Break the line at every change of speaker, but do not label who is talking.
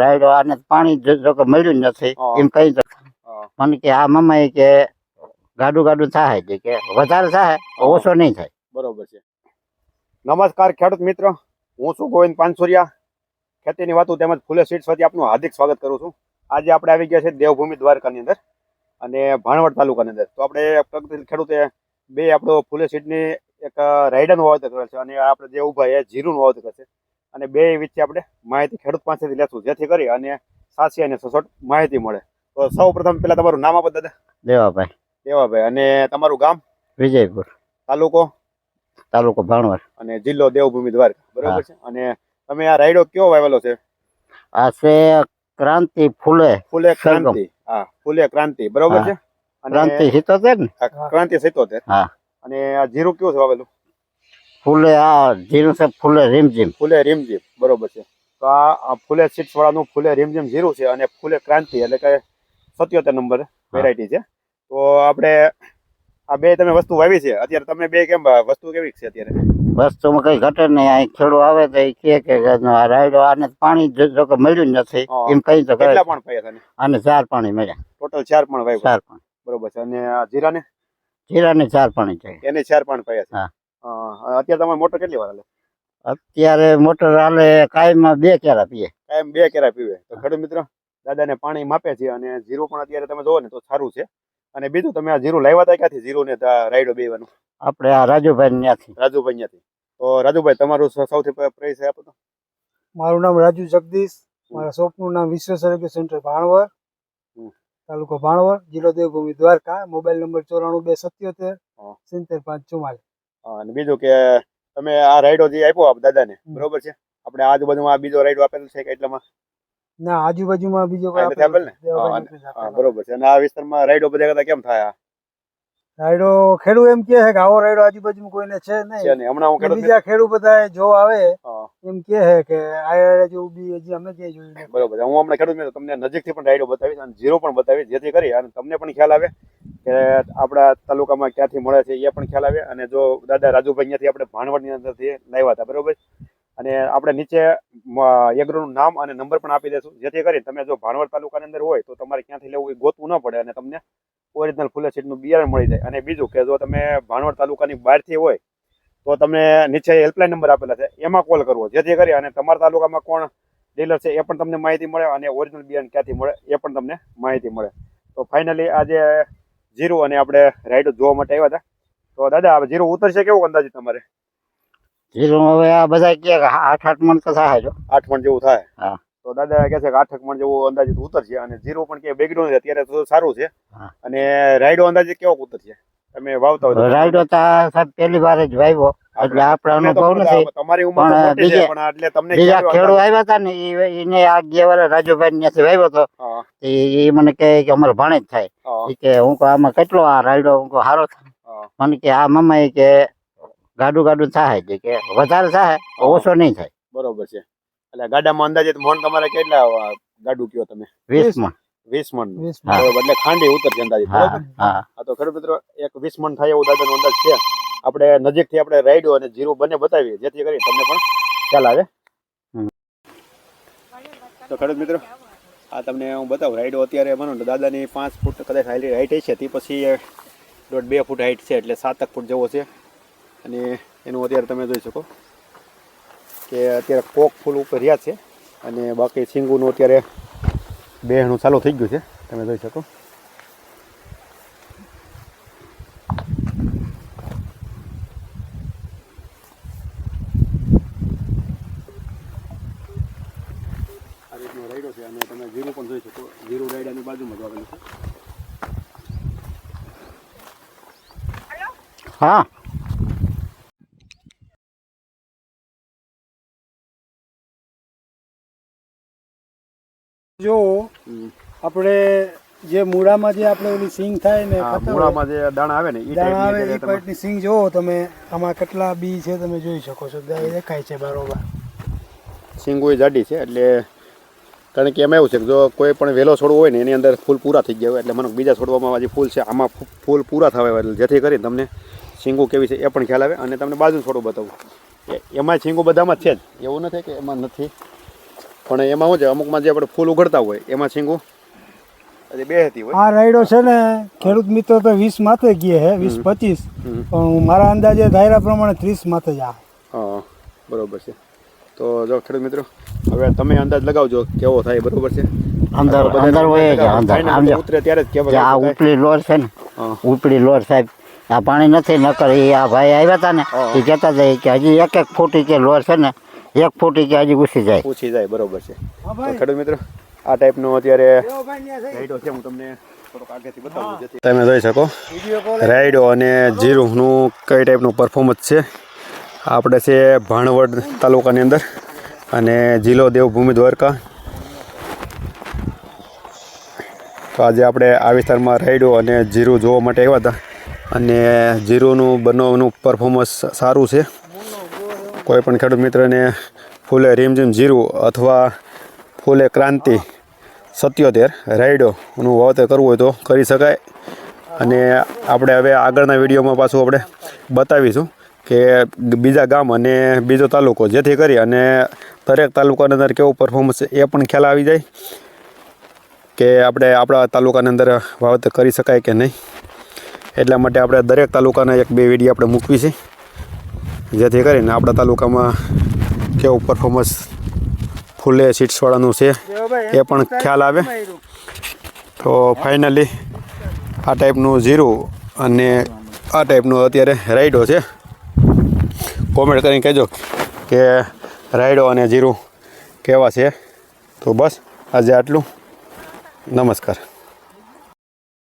રાયડો આને પાણી જો કે મળ્યું જ નથી. એમ કહી દો. મને કે આ મમ્મા કે ગાડું ગાડું થાય છે કે વધારે થાય ઓછો નહીં થાય.
બરોબર છે. નમસ્કાર ખેડૂત મિત્ર. હું છું ગોવિંદ પાનસુરિયા. ખેતીની વાતો તેમજ ફૂલે સીડ્સ વતી આપનું હાર્દિક સ્વાગત કરું છું. આજે આપણે આવી ગયા છે દેવભૂમિ દ્વારકાની અંદર અને ભાણવડ તાલુકાની અંદર. તો આપણે પ્રગતિશીલ ખેડૂતે બે આપણો ફૂલે સીડની એક રાયડાનું વાવેતર કરેલ છે અને આપણે જે ઊભા એ જીરુનું વાવેતર કરશે અને બે વિશે આપણે માહિતી ખેડૂત પાસેથી લેશું જેથી કરી અને સાચી અને સચોટ માહિતી મળે. તો સૌ પ્રથમ પેલા તમારું નામ આપો દાદા.
દેવાભાઈ.
દેવાભાઈ. અને તમારું ગામ?
વિજયપુર.
તાલુકો?
તાલુકો ભાણવર
અને જિલ્લો દેવભૂમિ દ્વારકા. બરોબર છે? અને તમે આ રાયડો કયો વાવેલો છે?
આ છે ક્રાંતિ ફૂલે
ફૂલે ક્રાંતિ. હા ફૂલે ક્રાંતિ. બરોબર છે?
ક્રાંતિ સિત્તોતેર ને?
ક્રાંતિ સિત્તોતેર.
હા.
અને આ જીરું કયું છે વાવેલું?
ફૂલે આ જીરું છે ફૂલે રીમઝીમ.
ફૂલે રીમઝીમ બરોબર છે. તો આ ફૂલે સીટ્સ વાળાનું ફૂલે રીમઝીમ જીરું છે અને ફૂલે ક્રાંતિ એટલે કે સત્યોતેર નંબર વેરાયટી છે. તો આપણે આ બે તમે વસ્તુ વાવી છે. અત્યારે તમે બે કેમ વસ્તુ કેવી છે અત્યારે?
વસ્તુમાં કઈ ઘટે નહીં. અહીં ખેડૂત આવે તો એ કહે કે આ રાયડો આને પાણી જો કે મળ્યું નથી. એમ કહી તો
કેટલા પણ પાયા
આને ચાર પાણી મળ્યા.
ટોટલ ચાર પણ વાવ્યું.
ચાર પાણી.
બરોબર છે. અને આ જીરાને?
જીરાને ચાર પાણી છે
એને ચાર પણ પાયા છે.
હા.
અત્યારે તમારે મોટર કેટલી વાર હાલે?
અત્યારે મોટર હાલે કાયમમાં બે કેરા પીએ.
કાયમ બે કેરા પીવે. તો ખેડૂત મિત્ર દાદાને પાણી માપે છે અને જીરું પણ અત્યારે તમે જોવો ને તો સારું છે. અને બીજું તમે આ જીરું લાવ્યા હતા ક્યાંથી? જીરું ને રાયડો બેવાનું.
આપણે આ રાજુભાઈ ત્યાંથી.
રાજુભાઈ ત્યાંથી. તો રાજુભાઈ તમારું સૌથી પ્રેસ પ્રાઇસ આપો તો.
મારું નામ રાજુ જગદીશ. મારા શોપનું નામ વિશ્વ આરોગ્ય સેન્ટર ભાણવર તાલુકો ભાણવર જિલ્લો દેવભૂમિ દ્વારકા. મોબાઈલ નંબર ચોરાણું બે સત્યોતેર. સિત્તેર પાંચ ચુમ્માલીસ
અને બીજું કે તમે આ રાઈડો જે આપ્યો આપ દાદાને. બરોબર છે? આપણે આજુબાજુમાં આ બીજો રાઈડો આપેલો છે કે એટલામાં?
ના આજુબાજુમાં બીજો કોઈ
નથી
આપેલ
ને? બરોબર છે. અને આ વિસ્તારમાં રાઈડો બધા કરતા કેમ થાય
રાઈડો ખેડૂ એમ કહે છે કે આવો રાઈડો આજુબાજુમાં કોઈને છે નહીં.
હમણાં હું ખેડૂત
બીજા ખેડૂત બધા જો આવે એમ કહે છે કે આ રાઈડો બી હજી અમે ક્યાંય જોયું
બરોબર હું હમણાં ખેડૂત મિત્રો તમને નજીકથી પણ રાઈડો બતાવીશ અને જીરો પણ બતાવીશ જેથી કરી અને તમને પણ ખ્યાલ આવે કે આપણા તાલુકામાં ક્યાંથી મળે છે એ પણ ખ્યાલ આવે અને જો દાદા રાજુભાઈ અહીંયાથી આપણે ભાણવડની અંદરથી લાવ્યા હતા, બરોબર? અને આપણે નીચે એગ્રોનું નામ અને નંબર પણ આપી દઈશું. જેથી કરી તમે જો ભાણવડ તાલુકાની અંદર હોય તો તમારે ક્યાંથી લેવું એ ગોતવું ન પડે અને તમને ઓરિજિનલ ફૂલે સીટનું બિયારણ મળી જાય. અને બીજું કે જો તમે ભાણવડ તાલુકાની બહારથી હોય તો તમને નીચે હેલ્પલાઇન નંબર આપેલા છે, એમાં કોલ કરવો. જેથી કરી અને તમારા તાલુકામાં કોણ ડીલર છે એ પણ તમને માહિતી મળે અને ઓરિજિનલ બિયારણ ક્યાંથી મળે એ પણ તમને માહિતી મળે. તો ફાઇનલી આજે જીરું અને આપણે રાઈડો જોવા માટે આવ્યા હતા. તો દાદા હવે જીરું ઉતરશે કેવું અંદાજે તમારે?
જીરું હવે આ બધા કે આઠ આઠ મણ તો થાય જો.
આઠ મણ જેવું થાય?
હા.
તો દાદા કહે છે કે આઠ મણ જેવું અંદાજે ઉતરશે અને જીરું પણ કે બેગડું અત્યારે તો સારું છે. અને રાઈડો અંદાજે કેવો ઉતરશે? તમે વાવતા હોય.
રાયડો તો સાહેબ પહેલી વાર જ વાવ્યો. એટલે આપણે અનુભવ નથી.
તમારી ઉંમર
પણ
મોટી છે પણ એટલે તમને
બીજા ખેડૂત આવ્યા હતા ને એને આ ગયા રાજુભાઈ ત્યાંથી વાવ્યો હતો. એ મને કહે કે અમારે ભાણે જ થાય કે હું કહું આમાં કેટલો આ રાયડો હું કહું સારો થાય. મને કે આ મમ્મા કે ગાડું ગાડું થાય કે વધારે થાય ઓછો નહીં થાય.
બરોબર છે. એટલે ગાડામાં અંદાજે મણ તમારે કેટલા ગાડું કયો તમે?
વીસ મણ
વીસ મણ. બરોબર એટલે ખાંડી ઉતરશે અંદાજિત
હા
બરોબર
હા.
તો ખેડૂત મિત્રો એક વીસ મણ થાય એવું દાદાનો અંદાજ છે. આપણે નજીકથી આપણે રાયડો અને જીરું બંને બતાવીએ જેથી કરી તમને પણ ખ્યાલ આવે. તો ખેડૂત મિત્રો આ તમને હું બતાવું રાયડો અત્યારે માનો દાદાની પાંચ ફૂટ કદાચ હાઈલી હાઈટ છે તે પછી દોઢ બે ફૂટ હાઈટ છે એટલે સાતક ફૂટ જેવો છે. અને એનું અત્યારે તમે જોઈ શકો કે અત્યારે કોક ફૂલ ઉપર રહ્યા છે. અને બાકી સિંગુનું અત્યારે બેહણું ચાલુ થઈ ગયું છે. તમે જોઈ શકો. રાયડો છે. અને તમે જીરું પણ જોઈ શકો. જીરું રાયડાની બાજુમાં જ આવેલું છે.
હા.
જો આપણે જે મૂળામાં જે આપણે ઓલી સિંગ થાય ને હોય,
મૂળામાં જે દાણા આવે ને
દાણા આવે એ પાઇટની સિંગ જોવો તમે આમાં કેટલા બી છે તમે જોઈ શકો છો દેખાય છે બરોબર.
સિંગો જાડી છે એટલે કારણ કે એમાં એવું છે કે જો કોઈ પણ વેલો છોડવો હોય ને એની અંદર ફૂલ પૂરા થઈ ગયા હોય એટલે મને બીજા છોડવામાં જે ફૂલ છે આમાં ફૂલ પૂરા થવા હોય એટલે જેથી કરીને તમને સિંગો કેવી છે એ પણ ખ્યાલ આવે અને તમને બાજુ છોડવું બતાવું. એમાં સિંગો બધામાં છે જ. એવું નથી કે એમાં નથી. પણ એમાં શું છે? અમુકમાં જે આપણે ફૂલ ઉઘડતા હોય એમાં શીંગું હજી બે હતી હોય.
આ રાયડો છે ને ખેડૂત મિત્રો તો વીસ માથે ગયે હે વીસ પચીસ. પણ મારા અંદાજે ધાયરા પ્રમાણે ત્રીસ માથે જ આ.
હા બરોબર છે. તો જો ખેડૂત મિત્રો હવે તમે અંદાજ લગાવજો કેવો થાય બરોબર છે?
અંદર અંદર હોય છે અંદર? સમજો
ઉતરે ત્યારે જ
જે આ ઉપલી લોર છે ને ઉપલી લોર સાહેબ આ પાણી નથી નકર એ આ ભાઈ આવ્યા હતા ને. એ કહેતા હતા કે હજી એક એક ફૂટ કે લોર છે ને એક ફૂટી કે આજે ઘૂસી જાય.
ઘૂસી જાય બરોબર છે. તો ખેડૂત મિત્રો આ ટાઈપનો અત્યારે રાઈડો છે હું તમને તમે જોઈ શકો. રાઈડો અને જીરુંનું કઈ ટાઈપનું પરફોર્મન્સ છે? આપણે છે ભાણવડ તાલુકાની અંદર અને જિલ્લો દેવભૂમિ દ્વારકા. તો આજે આપણે આ વિસ્તારમાં રાઈડો અને જીરું જોવા માટે આવ્યા હતા. અને જીરુંનું બંનેનું પરફોર્મન્સ સારું છે. કોઈ પણ ખેડૂત મિત્રને ફૂલે રીમઝીમ જીરું અથવા ફૂલે ક્રાંતિ સત્યોતેર રાયડોનું વાવતર કરવું હોય તો કરી શકાય. અને આપણે હવે આગળના વિડીયોમાં પાછું આપણે બતાવીશું કે બીજા ગામ અને બીજો તાલુકો જેથી કરી અને દરેક તાલુકાની અંદર કેવું પરફોર્મન્સ એ પણ ખ્યાલ આવી જાય કે આપણે આપણા તાલુકાની અંદર વાવતર કરી શકાય કે નહીં. એટલા માટે આપણે દરેક તાલુકાના એક બે વીડિયો આપણે મૂકવી છે. જેથી કરીને આપણા તાલુકામાં કેવું પરફોર્મન્સ ફૂલે સીટ્સવાળાનું છે, એ પણ ખ્યાલ આવે. તો ફાઇનલી આ ટાઈપનું જીરું અને આ ટાઈપનું અત્યારે રાઈડો છે. કોમેન્ટ કરીને કહેજો કે રાઈડો અને જીરું કેવા છે. તો બસ, આજે આટલું. નમસ્કાર.